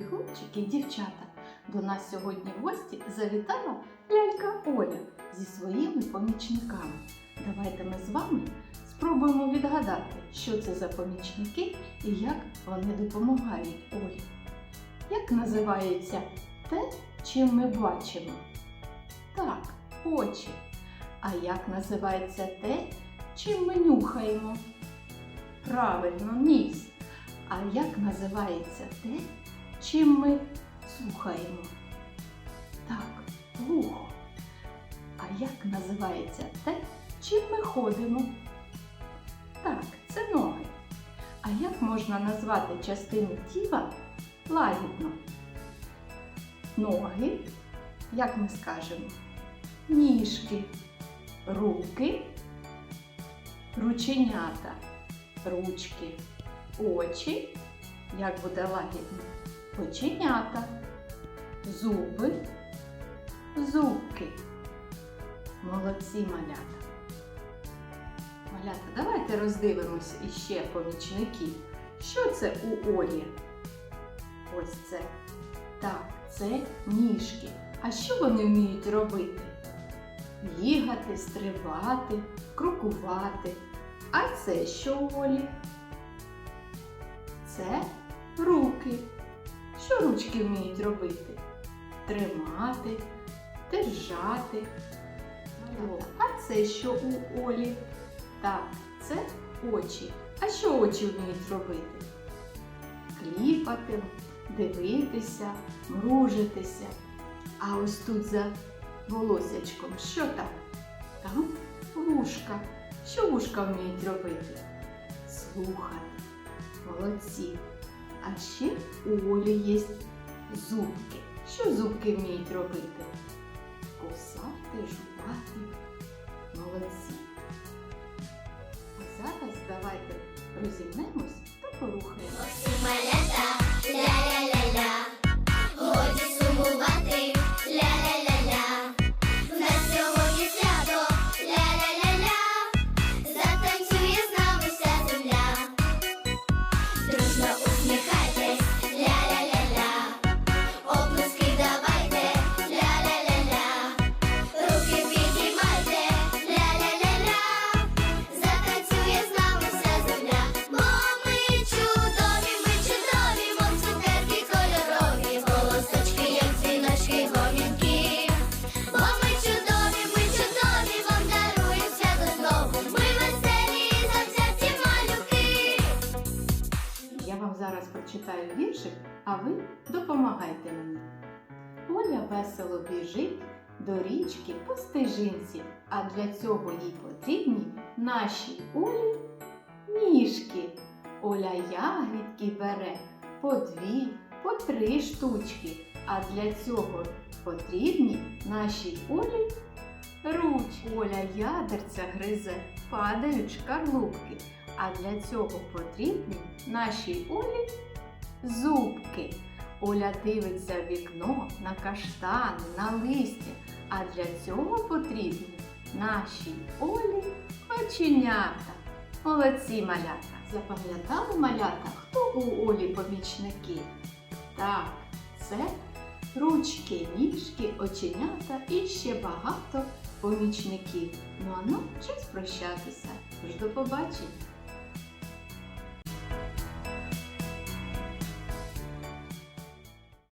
хлопчики і дівчата. До нас сьогодні в гості завітала лялька Оля зі своїми помічниками. Давайте ми з вами спробуємо відгадати, що це за помічники і як вони допомагають Олі. Як називається те, чим ми бачимо? Так, очі. А як називається те, чим ми нюхаємо? Правильно, ніс. А як називається те, чим ми слухаємо? Так, вухо. А як називається те, чим ми ходимо? Так, це ноги. А як можна назвати частину тіла лагідно? Ноги, як ми скажемо, ніжки, руки, рученята, ручки, очі, як буде лагідно, оченята, зуби, зубки. Молодці малята. Малята, давайте роздивимося іще помічників. Що це у Олі? Ось це. Так, це ніжки. А що вони вміють робити? Бігати, стрибати, крокувати. А це що у Олі? Це руки. Що ручки вміють робити? Тримати, держати. А це що у Олі? Так, це очі. А що очі вміють робити? Кліпати, дивитися, мружитися. А ось тут за волосячком що там? Там вушка. Що вушка вміють робити? Слухати. Молодці. А ще у Олі є зубки. Що зубки вміють робити? Кусати, жувати. Молодці. А зараз давайте розімнемось та порухаємось. Прочитаю віршик, а ви допомагайте мені. Оля весело біжить до річки по стежинці, а для цього їй потрібні наші Олі ніжки. Оля ягідки бере по дві, по три штучки, а для цього потрібні наші Олі ручки. Оля ядерця гризе, падають шкарлупки. А для цього потрібні нашій Олі зубки. Оля дивиться в вікно на каштани, на листя. А для цього потрібні нашій Олі оченята. Молодці малята. Запам'ятали малята, хто у Олі помічники? Так, це ручки, ніжки, оченята і ще багато помічників. Ну а ну, час прощатися. Тож до побачення!